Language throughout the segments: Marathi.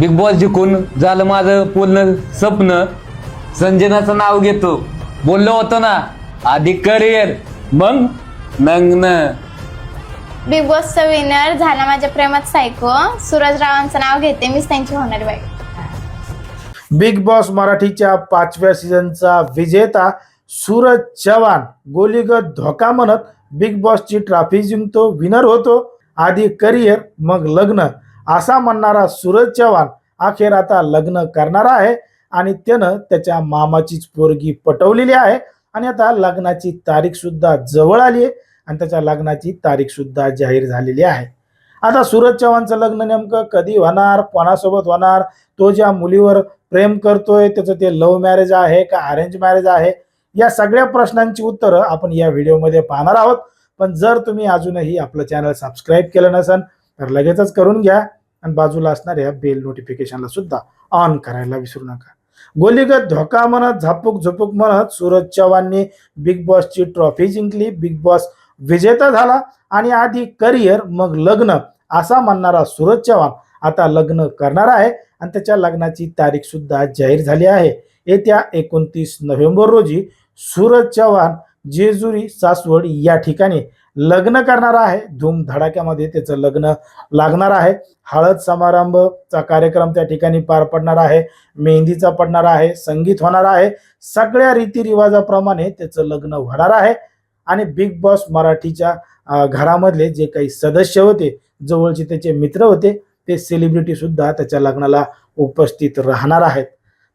बिग बॉस जिंकून झालं माझं पूर्ण स्वप्न. संजनाचं नाव घेतो. बोललो होतो ना आधी करिअर मग लग्न बिग बॉसचा विनर झाला माझ्या प्रेमात सायको सूरज रावांचं नाव घेते मीच त्यांची होणारी बाई. बिग बॉस मराठीच्या पाचव्या सीझनचा विजेता सूरज चव्हाण. गोलीगत धोका म्हणत बिग बॉसची ट्रॉफी जिंकतो विनर होतो. आधी करिअर मग लग्न. असा म्हणणारा सूरज चव्हाण अखेर आता लग्न करणार आहे आणि त्यानं त्याच्या मामाचीच पोरगी पटवलेली आहे. आणि आता लग्नाची तारीख सुद्धा जवळ आली आहे आणि त्याच्या लग्नाची तारीख सुद्धा जाहीर झालेली आहे. आता सूरज चव्हाणचं लग्न नेमकं कधी होणार कोणासोबत होणार तो ज्या मुलीवर प्रेम करतोय त्याचं ते लव्ह मॅरेज आहे का अरेंज मॅरेज आहे? या सगळ्या प्रश्नांची उत्तरं आपण या व्हिडिओमध्ये पाहणार आहोत. पण जर तुम्ही अजूनही आपलं चॅनल सबस्क्राईब केलं नसेल तर लगेचच करून घ्या आणि बाजूला असणाऱ्या बेल नोटिफिकेशनला सुद्धा ऑन करायला विसरू नका. गोलीगत धोका म्हणत झापूक झुपूक म्हणत सूरज चव्हाणने बिग बॉसची ट्रॉफी जिंकली. बिग बॉस विजेता झाला आणि आधी करिअर मग लग्न असा म्हणणारा सूरज चव्हाण आता लग्न करणार आहे आणि त्याच्या लग्नाची तारीख सुद्धा जाहीर झाली आहे. येत्या एकोणतीस नोव्हेंबर रोजी सूरज चव्हाण जेजुरी सासवड या ठिकाणी लग्न करणार आहे. धूम धडाक्यामध्ये त्याचं लग्न लागणार आहे. हळद समारंभचा कार्यक्रम त्या ठिकाणी पार पडणार आहे. मेहंदीचा पडणार आहे. संगीत होणार आहे. सगळ्या रीतिरिवाजाप्रमाणे त्याचं लग्न होणार आहे. आणि बिग बॉस मराठीच्या घरामधले जे काही सदस्य होते जवळचे त्याचे मित्र होते ते सेलिब्रिटी सुद्धा त्याच्या लग्नाला उपस्थित राहणार आहेत.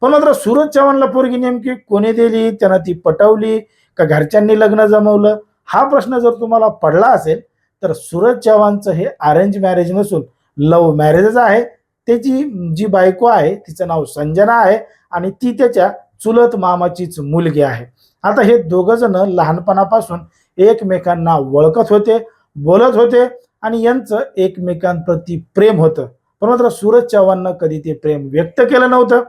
पण मात्र सूरज चव्हाणला पोरगी नेमकी कोणी दिली? त्यानं ती पटवली? का घरच्यांनी लग्न जमवलं? हा प्रश्न जर तुम्हाला पडला असेल तर सूरज चव्हाणचं हे अरेंज मॅरेज नसून लव्ह मॅरेजच आहे. त्याची जी बायको आहे तिचं नाव संजना आहे आणि ती त्याच्या चुलत मामाचीच मुलगी आहे. आता हे दोघ जण लहानपणापासून एकमेकांना ओळखत होते बोलत होते आणि यांचं एकमेकांप्रती प्रेम होतं. पण मात्र सूरज चव्हाणनं कधी ते प्रेम व्यक्त केलं नव्हतं.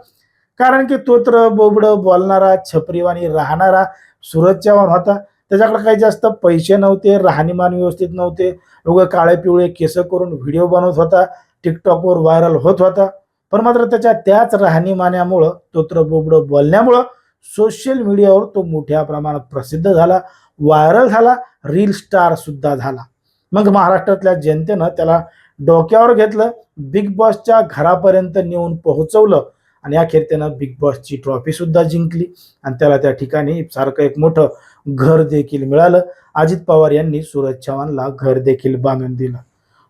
कारण की तोत्र बोबडं बोलणारा छपरीवाणी राहणारा सुरतच्या चव्हाण होता. त्याच्याकडे काही जास्त पैसे नव्हते राहणीमान व्यवस्थित नव्हते. उगं काळे पिवळे केस करून व्हिडिओ बनवत होता टिकटॉकवर व्हायरल होत होता. पण मात्र त्याच्या त्याच राहणीमान्यामुळं तो बोबडं बोलण्यामुळं सोशल मीडियावर तो मोठ्या प्रमाणात प्रसिद्ध झाला व्हायरल झाला रील स्टार सुद्धा झाला. मग महाराष्ट्रातल्या जनतेनं त्याला डोक्यावर घेतलं बिग बॉसच्या घरापर्यंत नेऊन पोहोचवलं आणि अखेर त्यानं बिग बॉसची ट्रॉफी सुद्धा जिंकली. आणि त्याला त्या ठिकाणी सारखं एक मोठं घर देखील मिळालं. अजित पवार यांनी सूरज चव्हाणला घर देखील बांधून दिलं.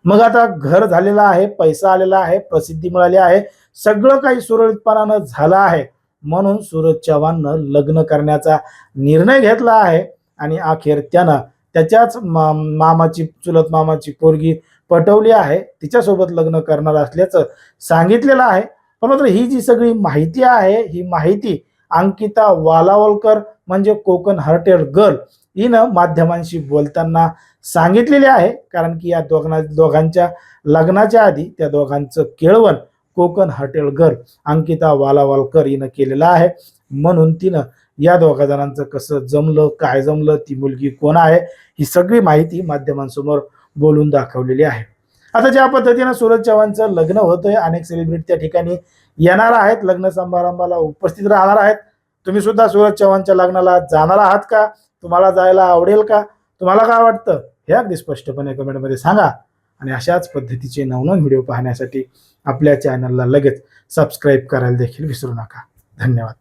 मग आता घर झालेलं आहे पैसा आलेला आहे प्रसिद्धी मिळाली आहे. सगळं काही सुरळीतपणानं झालं आहे. म्हणून सूरज चव्हाणनं लग्न करण्याचा निर्णय घेतला आहे. आणि अखेर त्यानं त्याच्याच मा मामाची चुलत मामाची पोरगी पटवली आहे. तिच्यासोबत लग्न करणार असल्याचं सांगितलेलं आहे. पण मात्र ही जी सगळी माहिती आहे ही माहिती अंकिता वालावलकर म्हणजे कोकण हर्टेड गर्ल हिनं माध्यमांशी बोलताना सांगितलेली आहे. कारण की या दोघांना दोघांच्या लग्नाच्या आधी त्या दोघांचं केळवण कोकण हॉटेल गर्ल अंकिता वालावालकर हिनं केलेलं आहे. म्हणून तिनं या दोघा जणांचं कसं जमलं काय जमलं ती मुलगी कोण आहे ही सगळी माहिती माध्यमांसमोर बोलून दाखवलेली आहे. आता ज्या पद्धतीनं सूरज चव्हाणचं लग्न होतंय अनेक सेलिब्रिटी त्या ठिकाणी येणार आहेत. लग्न समारंभाला उपस्थित राहणार आहेत. तुम्ही सुद्धा सूरज चव्हाणच्या लग्नाला जाणार आहात का? तुम्हाला जायला आवडेल का? तुम्हाला काय वाटतं? हे अगदी स्पष्टपणे कमेंटमध्ये सांगा. आणि अशाच पद्धतीचे नवनवीन व्हिडिओ पाहण्यासाठी आपल्या चॅनलला लगेच सबस्क्राईब करायला देखील विसरू नका. धन्यवाद.